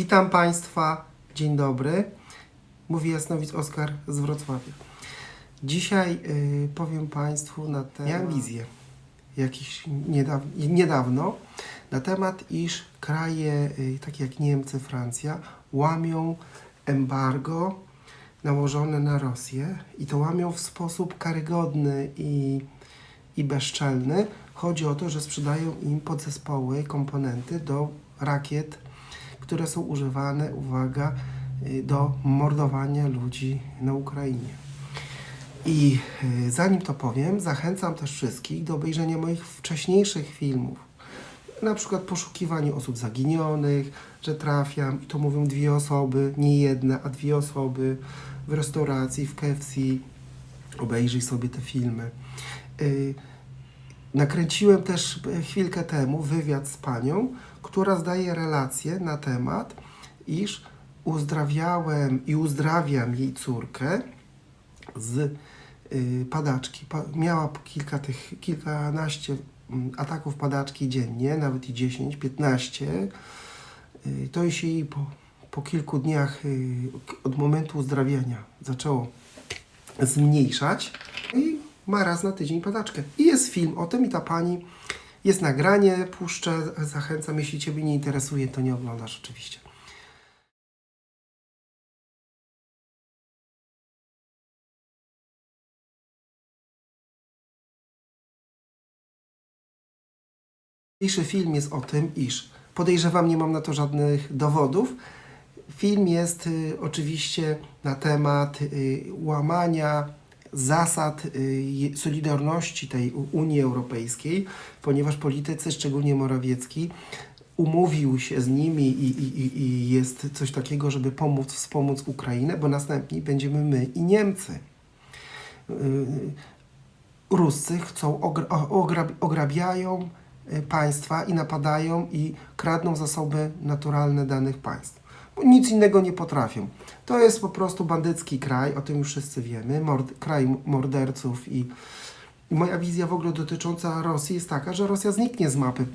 Witam Państwa, dzień dobry. Mówi Jasnowic Oskar z Wrocławia. Dzisiaj y, powiem Państwu na temat... Miałem wizję jakiś niedaw... niedawno na temat, iż kraje y, takie jak Niemcy, Francja łamią embargo nałożone na Rosję i to łamią w sposób karygodny i, i bezczelny. Chodzi o to, że sprzedają im podzespoły, komponenty do rakiet, które są używane, uwaga, y, do mordowania ludzi na Ukrainie. I y, zanim to powiem, zachęcam też wszystkich do obejrzenia moich wcześniejszych filmów. Na przykład poszukiwanie osób zaginionych, że trafiam i to mówią dwie osoby, nie jedna, a dwie osoby w restauracji, w KFC. Obejrzyj sobie te filmy. Nakręciłem też e, chwilkę temu wywiad z panią, która zdaje relację na temat, iż uzdrawiałem i uzdrawiam jej córkę z y, padaczki. Pa, miała kilka tych, kilkanaście mm, ataków padaczki dziennie, nawet i 10, 15. Y, to się jej po, po kilku dniach od momentu uzdrawiania zaczęło zmniejszać i ma raz na tydzień padaczkę. I jest film o tym i ta pani, jest nagranie, puszczę, zachęcam, jeśli Ciebie nie interesuje, to nie oglądasz oczywiście. Dzisiejszy film jest o tym, iż podejrzewam, nie mam na to żadnych dowodów. Film jest y, oczywiście na temat y, łamania zasad y, solidarności tej Unii Europejskiej, ponieważ politycy, szczególnie Morawiecki, umówił się z nimi i, i, i- jest coś takiego, żeby pomóc, wspomóc Ukrainę, bo następni będziemy my i Niemcy. Y, Ruscy chcą, ograbiają y, państwa i napadają i kradną zasoby naturalne danych państw. Nic innego nie potrafią. To jest po prostu bandycki kraj, o tym już wszyscy wiemy, mord- kraj morderców i, i moja wizja w ogóle dotycząca Rosji jest taka, że Rosja zniknie z mapy.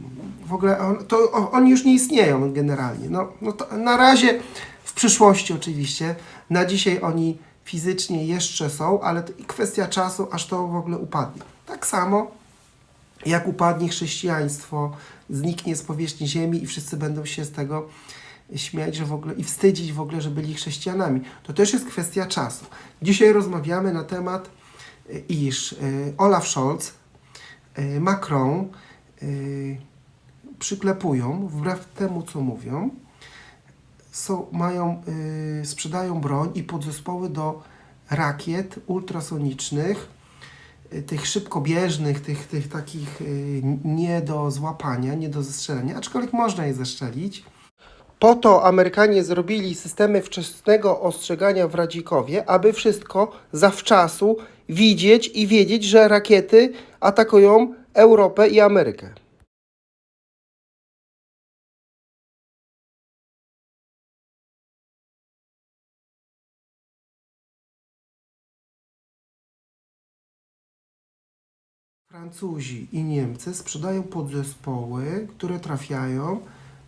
W ogóle on, to, o, oni już nie istnieją generalnie. No, no na razie, w przyszłości oczywiście, na dzisiaj oni fizycznie jeszcze są, ale to kwestia czasu, aż to w ogóle upadnie. Tak samo jak upadnie chrześcijaństwo, zniknie z powierzchni ziemi i wszyscy będą się z tego śmiać, że w ogóle i wstydzić w ogóle, że byli chrześcijanami. To też jest kwestia czasu. Dzisiaj rozmawiamy na temat, y, iż y, Olaf Scholz, y, Macron przyklepują, wbrew temu co mówią, są, mają, sprzedają broń i podzespoły do rakiet ultrasonicznych, tych szybkobieżnych, tych, tych takich nie do złapania, nie do zestrzelenia, aczkolwiek można je zestrzelić. Po to Amerykanie zrobili systemy wczesnego ostrzegania w Radzikowie, aby wszystko zawczasu widzieć i wiedzieć, że rakiety atakują Europę i Amerykę. Francuzi i Niemcy sprzedają podzespoły, które trafiają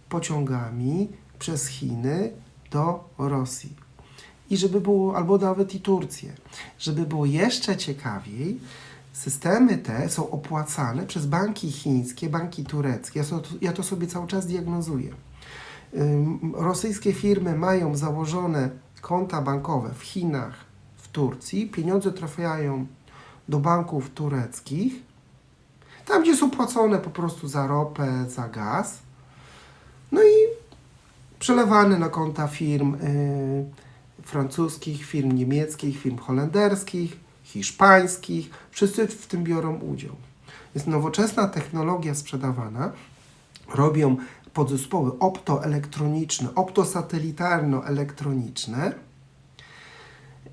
pociągami przez Chiny do Rosji. I żeby było, albo nawet i Turcję. Żeby było jeszcze ciekawiej, systemy te są opłacane przez banki chińskie, banki tureckie. Ja to, ja to sobie cały czas diagnozuję. Rosyjskie firmy mają założone konta bankowe w Chinach, w Turcji. Pieniądze trafiają do banków tureckich, tam gdzie są płacone po prostu za ropę, za gaz. No i przelewane na konta firm y, francuskich, firm niemieckich, firm holenderskich, hiszpańskich. Wszyscy w tym biorą udział. Jest nowoczesna technologia sprzedawana. Robią podzespoły optoelektroniczne, optosatelitarno-elektroniczne,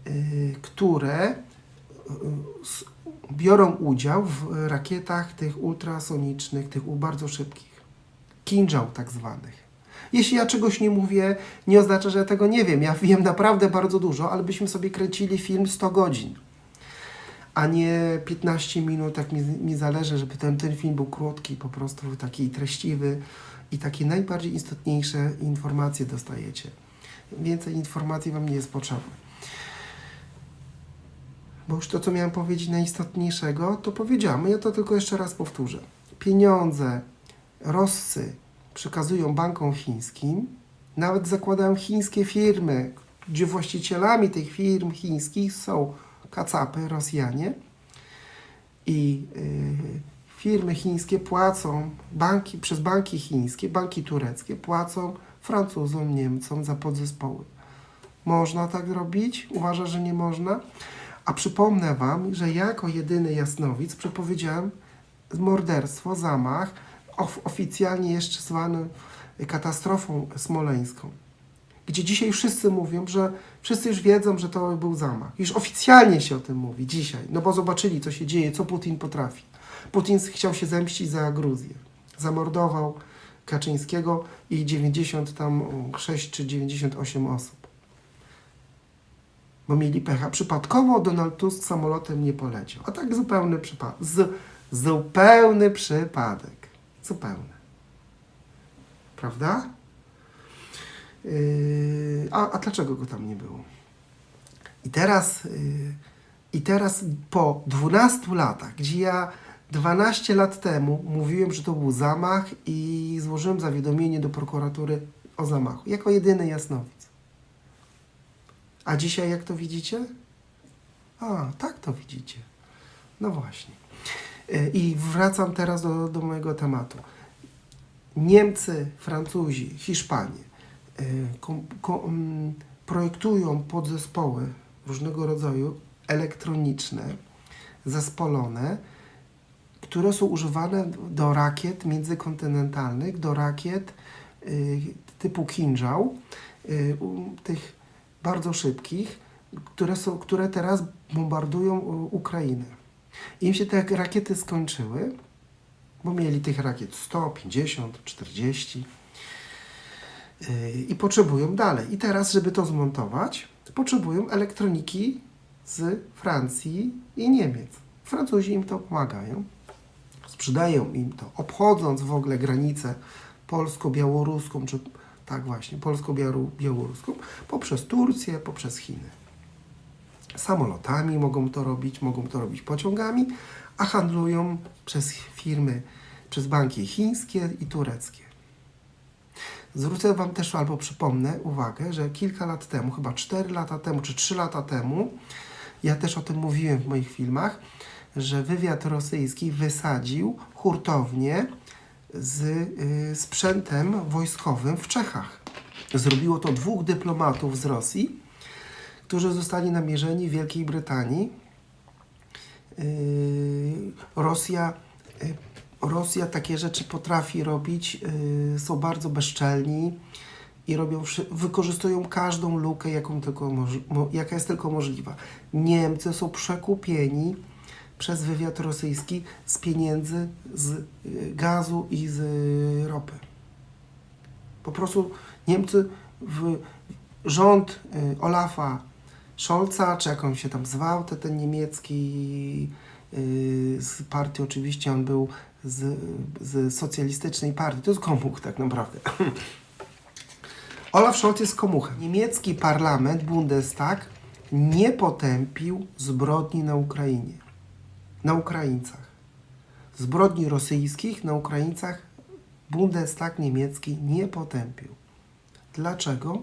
y, które y, biorą udział w rakietach tych ultrasonicznych, tych bardzo szybkich. Kinżał tak zwanych. Jeśli ja czegoś nie mówię, nie oznacza, że ja tego nie wiem. Ja wiem naprawdę bardzo dużo, ale byśmy sobie kręcili film 100 godzin. a nie 15 minut, tak mi, mi zależy, żeby ten, ten film był krótki, po prostu taki treściwy i takie najbardziej istotniejsze informacje dostajecie. Więcej informacji Wam nie jest potrzebne. Bo już to, co miałem powiedzieć najistotniejszego, to powiedziałem. Ja to tylko jeszcze raz powtórzę. Pieniądze Roscy przekazują bankom chińskim, nawet zakładają chińskie firmy, gdzie właścicielami tych firm chińskich są kacapy, Rosjanie i y, firmy chińskie płacą, banki, przez banki chińskie, banki tureckie płacą Francuzom, Niemcom za podzespoły. Można tak robić? Uważa, że nie można? A przypomnę Wam, że ja jako jedyny jasnowic przepowiedziałem morderstwo, zamach, of, oficjalnie jeszcze zwany katastrofą smoleńską. Gdzie dzisiaj wszyscy mówią, że wszyscy już wiedzą, że to był zamach. Już oficjalnie się o tym mówi dzisiaj, no bo zobaczyli, co się dzieje, co Putin potrafi. Putin chciał się zemścić za Gruzję. Zamordował Kaczyńskiego i 96 czy 98 osób bo mieli pecha. Przypadkowo Donald Tusk samolotem nie poleciał. A tak zupełny przypadek. Zupełny przypadek. Zupełny. Prawda? Yy, a, a dlaczego go tam nie było? I teraz, yy, I teraz po 12 latach, gdzie ja 12 lat temu mówiłem, że to był zamach i złożyłem zawiadomienie do prokuratury o zamachu. Jako jedyny jasnowic. A dzisiaj jak to widzicie? A, tak to widzicie. No właśnie. E, I wracam teraz do, do mojego tematu. Niemcy, Francuzi, Hiszpanie e, kom, kom, mm, projektują podzespoły różnego rodzaju elektroniczne, zespolone, które są używane do rakiet międzykontynentalnych, do rakiet y, typu Kinżał, y, tych bardzo szybkich, które, są, które teraz bombardują u, Ukrainę. Im się te rakiety skończyły, bo mieli tych rakiet 100, 50, 40 yy, i potrzebują dalej. I teraz, żeby to zmontować, potrzebują elektroniki z Francji i Niemiec. Francuzi im to pomagają, sprzedają im to, obchodząc w ogóle granicę polsko-białoruską, czy tak właśnie, polsko-białoruską, poprzez Turcję, poprzez Chiny. Samolotami mogą to robić, mogą to robić pociągami, a handlują przez firmy, przez banki chińskie i tureckie. Zwrócę Wam też albo przypomnę uwagę, że kilka lat temu, chyba 4 lata temu czy 3 lata temu, ja też o tym mówiłem w moich filmach, że wywiad rosyjski wysadził hurtownię z y, sprzętem wojskowym w Czechach. Zrobiło to dwóch dyplomatów z Rosji, którzy zostali namierzeni w Wielkiej Brytanii. Yy, Rosja, yy, Rosja takie rzeczy potrafi robić, yy, są bardzo bezczelni i robią, wykorzystują każdą lukę, jaką tylko jaka jest tylko możliwa. Niemcy są przekupieni przez wywiad rosyjski z pieniędzy, z gazu i z ropy. Po prostu Niemcy, w, rząd Olafa Scholza, czy jak on się tam zwał, te, ten niemiecki y, z partii oczywiście, on był z, z socjalistycznej partii, to jest komuch tak naprawdę. Olaf Scholz jest komuchem. Niemiecki parlament, Bundestag, nie potępił zbrodni na Ukrainie. Na Ukraińcach. Zbrodni rosyjskich na Ukraińcach Bundestag niemiecki nie potępił. Dlaczego?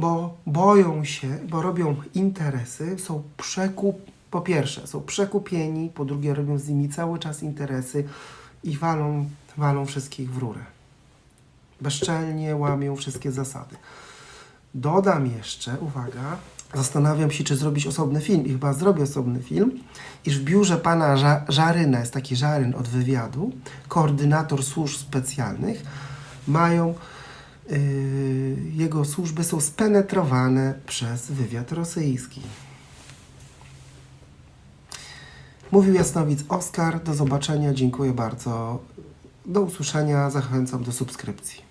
Bo boją się, bo robią interesy, są przekup, po pierwsze są przekupieni, po drugie robią z nimi cały czas interesy i walą, walą wszystkich w rurę. Bezczelnie łamią wszystkie zasady. Dodam jeszcze, uwaga, zastanawiam się, czy zrobić osobny film i chyba zrobię osobny film, iż w biurze pana Ża- Żaryna, jest taki Żaryn od wywiadu, koordynator służb specjalnych, mają, jego służby są spenetrowane przez wywiad rosyjski. Mówił Jasnowic Oskar, do zobaczenia, dziękuję bardzo, do usłyszenia, zachęcam do subskrypcji.